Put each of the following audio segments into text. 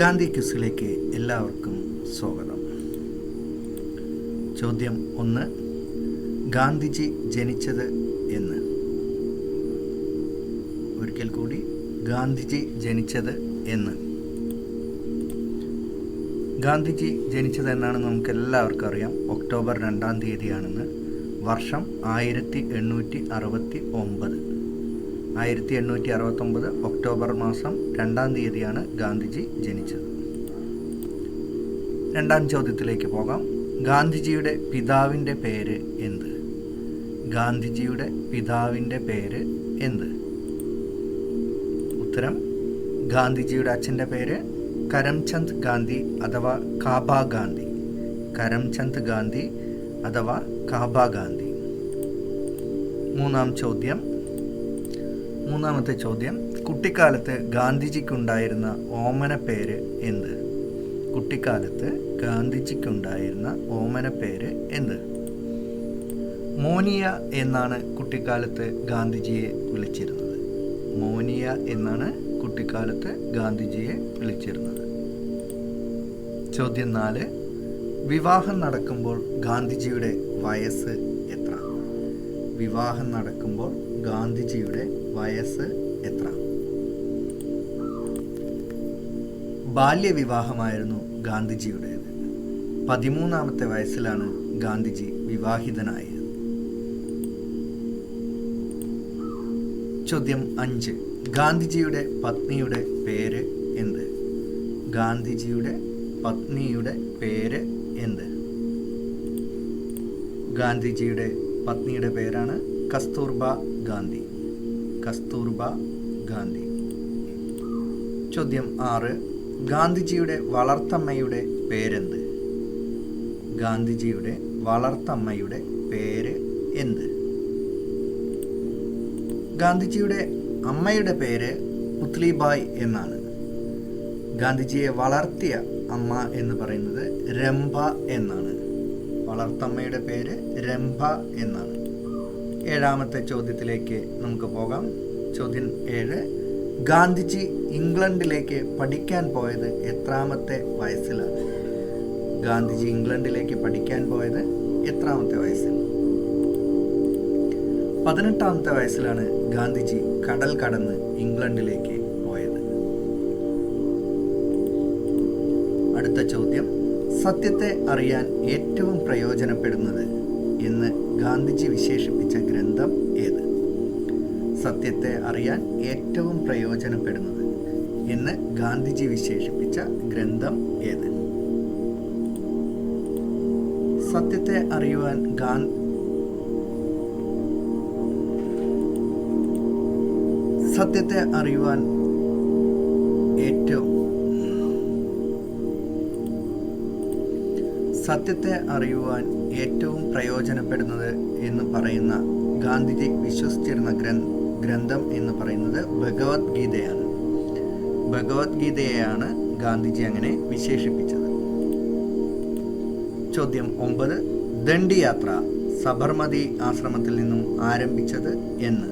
ഗാന്ധി ക്വിസിലേക്ക് എല്ലാവർക്കും സ്വാഗതം. ചോദ്യം ഒന്ന് ഗാന്ധിജി ജനിച്ചത് എന്ന്. ഒരിക്കൽ കൂടി ഗാന്ധിജി ജനിച്ചത് എന്ന്. ഗാന്ധിജി ജനിച്ചത് എന്നാണ് നമുക്ക് എല്ലാവർക്കും അറിയാം. ഒക്ടോബർ രണ്ടാം തീയതിയാണെന്ന്. വർഷം ആയിരത്തി എണ്ണൂറ്റി അറുപത്തി ഒമ്പത്. ആയിരത്തി എണ്ണൂറ്റി അറുപത്തൊമ്പത് ഒക്ടോബർ മാസം രണ്ടാം തീയതിയാണ് ഗാന്ധിജി ജനിച്ചത്. രണ്ടാം ചോദ്യത്തിലേക്ക് പോകാം. ഗാന്ധിജിയുടെ പിതാവിന്റെ പേര് എന്ത്? ഗാന്ധിജിയുടെ പിതാവിന്റെ പേര് എന്ത്? ഉത്തരം ഗാന്ധിജിയുടെ അച്ഛന്റെ പേര് കരംചന്ദ് ഗാന്ധി അഥവാ കാബ ഗാന്ധി. കരംചന്ദ് ഗാന്ധി അഥവാ കാബ ഗാന്ധി. മൂന്നാം ചോദ്യം മൂന്നാമത്തെ ചോദ്യം കുട്ടിക്കാലത്ത് ഗാന്ധിജിക്കുണ്ടായിരുന്ന ഓമന പേര് എന്ത്? കുട്ടിക്കാലത്ത് ഗാന്ധിജിക്കുണ്ടായിരുന്ന ഓമന പേര് എന്ത്? മോനിയ എന്നാണ് കുട്ടിക്കാലത്ത് ഗാന്ധിജിയെ വിളിച്ചിരുന്നത്. മോനിയ എന്നാണ് കുട്ടിക്കാലത്ത് ഗാന്ധിജിയെ വിളിച്ചിരുന്നത്. ചോദ്യം നാല് വിവാഹം നടക്കുമ്പോൾ ഗാന്ധിജിയുടെ വയസ്സ് എത്ര? വിവാഹം നടക്കുമ്പോൾ ഗാന്ധിജിയുടെ വയസ്സ് എത്ര? ബാല്യവിവാഹമായിരുന്നു ഗാന്ധിജിയുടേത്. പതിമൂന്നാമത്തെ വയസ്സിലാണ് ഗാന്ധിജി വിവാഹിതനായത്. ചോദ്യം അഞ്ച്. ഗാന്ധിജിയുടെ പത്നിയുടെ പേര് എന്ത്? ഗാന്ധിജിയുടെ പത്നിയുടെ പേര് എന്ത്? ഗാന്ധിജിയുടെ പത്നിയുടെ പേരാണ് കസ്തൂർബ ഗാന്ധി. കസ്തൂർബ ഗാന്ധി. ചോദ്യം ആറ്. ഗാന്ധിജിയുടെ വളർത്തമ്മയുടെ പേരെന്ത്? ഗാന്ധിജിയുടെ വളർത്തമ്മയുടെ പേര് എന്ത്? ഗാന്ധിജിയുടെ അമ്മയുടെ പേര് പുത്ലിബായ് എന്നാണ്. ഗാന്ധിജിയെ വളർത്തിയ അമ്മ എന്ന് പറയുന്നത് രംഭ എന്നാണ്. വളർത്തമ്മയുടെ പേര് രംഭ എന്നാണ്. ഏഴാമത്തെ ചോദ്യത്തിലേക്ക് നമുക്ക് പോകാം. ചോദ്യം ഏഴ്. ഗാന്ധിജി ഇംഗ്ലണ്ടിലേക്ക് പഠിക്കാൻ പോയത് എത്രാമത്തെ വയസ്സിലാണ്? ഗാന്ധിജി ഇംഗ്ലണ്ടിലേക്ക് പഠിക്കാൻ പോയത് എത്രാമത്തെ വയസ്സിൽ? പതിനെട്ടാമത്തെ വയസ്സിലാണ് ഗാന്ധിജി കടൽ കടന്ന് ഇംഗ്ലണ്ടിലേക്ക് പോയത്. അടുത്ത ചോദ്യം. സത്യത്തെ അറിയാൻ ഏറ്റവും പ്രയോജനപ്പെടുന്നത് എന്ന് ഗാന്ധിജി വിശേഷിപ്പിച്ച ഗ്രന്ഥം ഏത്? സത്യത്തെ അറിയാൻ ഏറ്റവും പ്രയോജനപ്പെടുന്നത് എന്ന് ഗാന്ധിജി വിശേഷിപ്പിച്ച ഗ്രന്ഥം ഏത്? സത്യത്തെ അറിയുവാൻ ഗാൻ സത്യത്തെ അറിയുവാൻ സത്യത്തെ അറിയുവാൻ ഏറ്റവും പ്രയോജനപ്പെടുന്നത് എന്ന് പറയുന്ന ഗാന്ധിജി വിശ്വസിച്ചിരുന്ന ഗ്രന്ഥം എന്ന് പറയുന്നത് ഭഗവത്ഗീതയാണ്. ഭഗവത്ഗീതയെയാണ് ഗാന്ധിജി അങ്ങനെ വിശേഷിപ്പിച്ചത്. ചോദ്യം ഒമ്പത്. ദണ്ഡിയാത്ര സബർമതി ആശ്രമത്തിൽ നിന്നും ആരംഭിച്ചത് എന്ന്.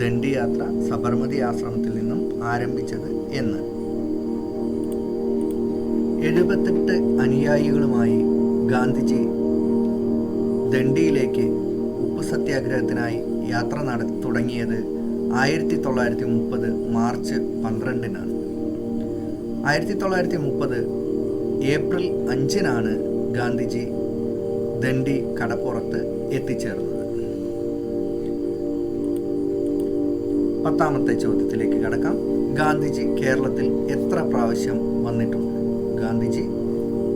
ദണ്ഡിയാത്ര സബർമതി ആശ്രമത്തിൽ നിന്നും ആരംഭിച്ചത് എന്ന്. എഴുപത്തെട്ട് അനുയായികളുമായി ഗാന്ധിജി ദണ്ഡിയിലേക്ക് ഉപ്പ് സത്യാഗ്രഹത്തിനായി യാത്ര നട തുടങ്ങിയത് ആയിരത്തി തൊള്ളായിരത്തി മുപ്പത് മാർച്ച് പന്ത്രണ്ടിനാണ്. ആയിരത്തി തൊള്ളായിരത്തി മുപ്പത് ഏപ്രിൽ അഞ്ചിനാണ് ഗാന്ധിജി ദണ്ഡി കടപ്പുറത്ത് എത്തിച്ചേർന്നത്. പത്താമത്തെ ചോദ്യത്തിലേക്ക് കടക്കാം. ഗാന്ധിജി കേരളത്തിൽ എത്ര പ്രാവശ്യം വന്നിട്ടുണ്ട്? ഗാന്ധിജി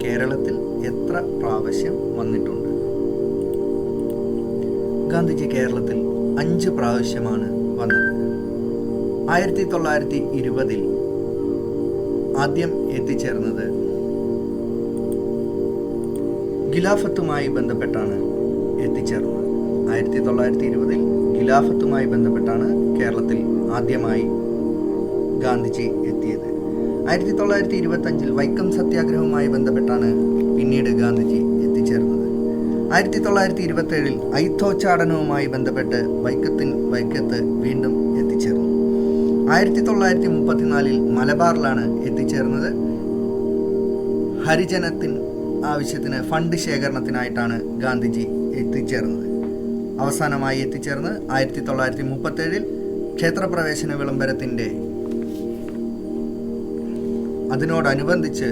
കേരളത്തിൽ എത്ര പ്രാവശ്യം വന്നിട്ടുണ്ട്? ഗാന്ധിജി കേരളത്തിൽ അഞ്ച് പ്രാവശ്യമാണ് വന്നത്. ആയിരത്തി തൊള്ളായിരത്തി ഇരുപതിൽ ആദ്യം എത്തിച്ചേർന്നത് ഖിലാഫത്തുമായി ബന്ധപ്പെട്ടാണ് എത്തിച്ചേർന്നത്. ആയിരത്തി തൊള്ളായിരത്തി ഇരുപതിൽ ഖിലാഫത്തുമായി ബന്ധപ്പെട്ടാണ് കേരളത്തിൽ ആദ്യമായി ഗാന്ധിജി എത്തിയത്. ആയിരത്തി തൊള്ളായിരത്തി ഇരുപത്തഞ്ചിൽ വൈക്കം സത്യാഗ്രഹവുമായി ബന്ധപ്പെട്ടാണ് പിന്നീട് ഗാന്ധിജി എത്തിച്ചേർന്നത്. ആയിരത്തി തൊള്ളായിരത്തി ഇരുപത്തേഴിൽ ഐത്തോച്ചാടനവുമായി ബന്ധപ്പെട്ട് വൈക്കത്തിൻ വൈക്കത്ത് വീണ്ടും എത്തിച്ചേർന്നു. ആയിരത്തി തൊള്ളായിരത്തി മുപ്പത്തിനാലിൽ മലബാറിലാണ് എത്തിച്ചേർന്നത്. ഹരിജനത്തിന് ആവശ്യത്തിന് ഫണ്ട് ശേഖരണത്തിനായിട്ടാണ് ഗാന്ധിജി എത്തിച്ചേർന്നത്. അവസാനമായി എത്തിച്ചേർന്ന് ആയിരത്തി തൊള്ളായിരത്തി മുപ്പത്തേഴിൽ ക്ഷേത്രപ്രവേശന വിളംബരത്തിന്റെ അതിനോടനുബന്ധിച്ച്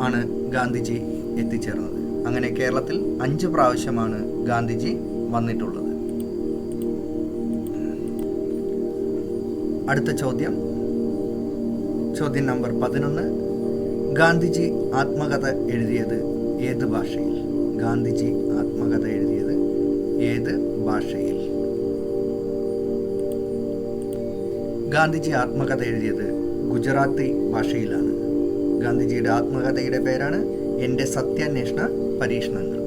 ആണ് ഗാന്ധിജി എത്തിച്ചേർന്നത്. അങ്ങനെ കേരളത്തിൽ അഞ്ച് പ്രാവശ്യമാണ് ഗാന്ധിജി വന്നിട്ടുള്ളത്. അടുത്ത ചോദ്യം. ചോദ്യം നമ്പർ പതിനൊന്ന്. ഗാന്ധിജി ആത്മകഥ എഴുതിയത് ഏത് ഭാഷയിൽ? ഗാന്ധിജി ആത്മകഥ എഴുതിയത് ഏത് ഭാഷയിൽ? ഗാന്ധിജി ആത്മകഥ എഴുതിയത് ഗുജറാത്തി ഭാഷയിലാണ്. ഗാന്ധിജിയുടെ ആത്മകഥയുടെ പേരാണ് എന്റെ സത്യാന്വേഷണ പരീക്ഷണങ്ങൾ.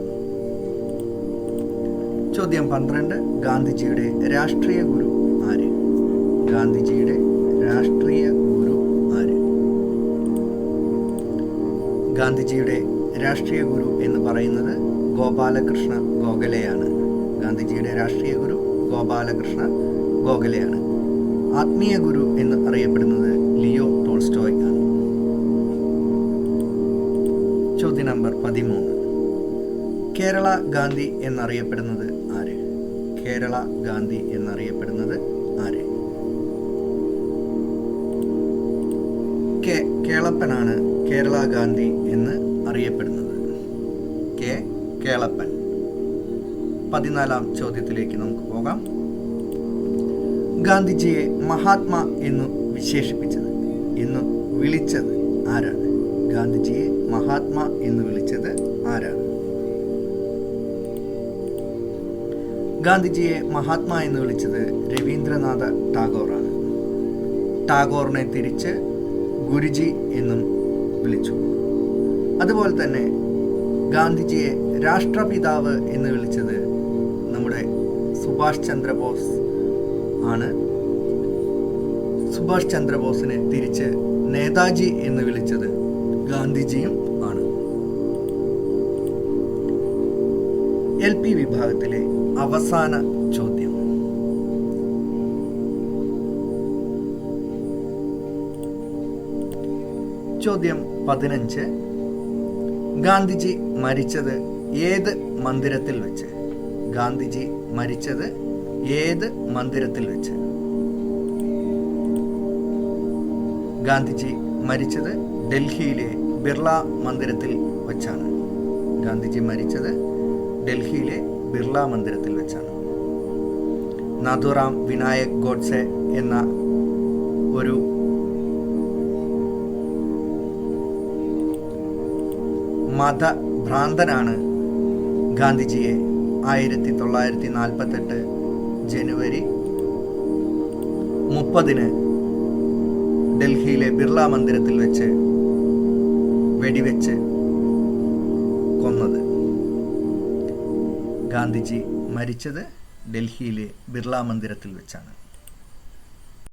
ചോദ്യം പന്ത്രണ്ട്. ഗാന്ധിജിയുടെ രാഷ്ട്രീയ ഗുരു ആര്? ഗാന്ധിജിയുടെ രാഷ്ട്രീയ ഗുരു ആര്? ഗാന്ധിജിയുടെ രാഷ്ട്രീയ ഗുരു എന്ന് പറയുന്നത് ഗോപാലകൃഷ്ണ ഗോഖലെയാണ്. ഗാന്ധിജിയുടെ രാഷ്ട്രീയ ഗുരു ഗോപാലകൃഷ്ണ ഗോഖലെയാണ്. ആത്മീയ ഗുരു എന്ന് അറിയപ്പെടുന്നത് നമ്പർ പതിമൂന്ന്. കേരള ഗാന്ധി എന്നറിയപ്പെടുന്നത് ആര്? കേരള ഗാന്ധി എന്നറിയപ്പെടുന്നത് ആര്? കെ കേളപ്പനാണ് കേരള ഗാന്ധി എന്ന് അറിയപ്പെടുന്നത്. കെ കേളപ്പൻ. പതിനാലാം ചോദ്യത്തിലേക്ക് നമുക്ക് പോകാം. ഗാന്ധിജിയെ മഹാത്മാ എന്നു വിശേഷിപ്പിച്ചത്. എന്നു വിളിച്ചത് ആരാണ്? ഗാന്ധിജിയെ മഹാത്മാ എന്ന് വിളിച്ചത് ആരാണ്? ഗാന്ധിജിയെ മഹാത്മാ എന്ന് വിളിച്ചത് രവീന്ദ്രനാഥ ടാഗോറാണ്. ടാഗോറിനെ തിരിച്ച് ഗുരുജി എന്നും വിളിച്ചു. അതുപോലെ തന്നെ ഗാന്ധിജിയെ രാഷ്ട്രപിതാവ് എന്ന് വിളിച്ചത് നമ്മുടെ സുഭാഷ് ചന്ദ്രബോസ് ആണ്. സുഭാഷ് ചന്ദ്രബോസിനെ തിരിച്ച് നേതാജി എന്ന് വിളിച്ചത് ഗാന്ധിജിയും ആണ്. എൽ പി വിഭാഗത്തിലെ അവസാന ചോദ്യം. ചോദ്യം പതിനഞ്ച്. ഗാന്ധിജി മരിച്ചത് ഏത് മന്ദിരത്തിൽ വെച്ച്? ഗാന്ധിജി മരിച്ചത് ഏത് മന്ദിരത്തിൽ വെച്ച്? ഗാന്ധിജി മരിച്ചത് ഡൽഹിയിലെ ബിർള മന്ദിരത്തിൽ വച്ചാണ്. ഗാന്ധിജി മരിച്ചത് ഡൽഹിയിലെ ബിർള മന്ദിരത്തിൽ വെച്ചാണ്. നാഥുറാം വിനായക് ഗോഡ്സെ എന്ന ഒരു മതഭ്രാന്തനാണ് ഗാന്ധിജിയെ ആയിരത്തി തൊള്ളായിരത്തി നാൽപ്പത്തെട്ട് ജനുവരി മുപ്പതിന് ഡൽഹിയിലെ ബിർള മന്ദിരത്തിൽ വെച്ച് വെടിവെച്ച് കൊന്നത്. ഗാന്ധിജി മരിച്ചത് ഡൽഹിയിലെ ബിർള മന്ദിരത്തിൽ വെച്ചാണ്.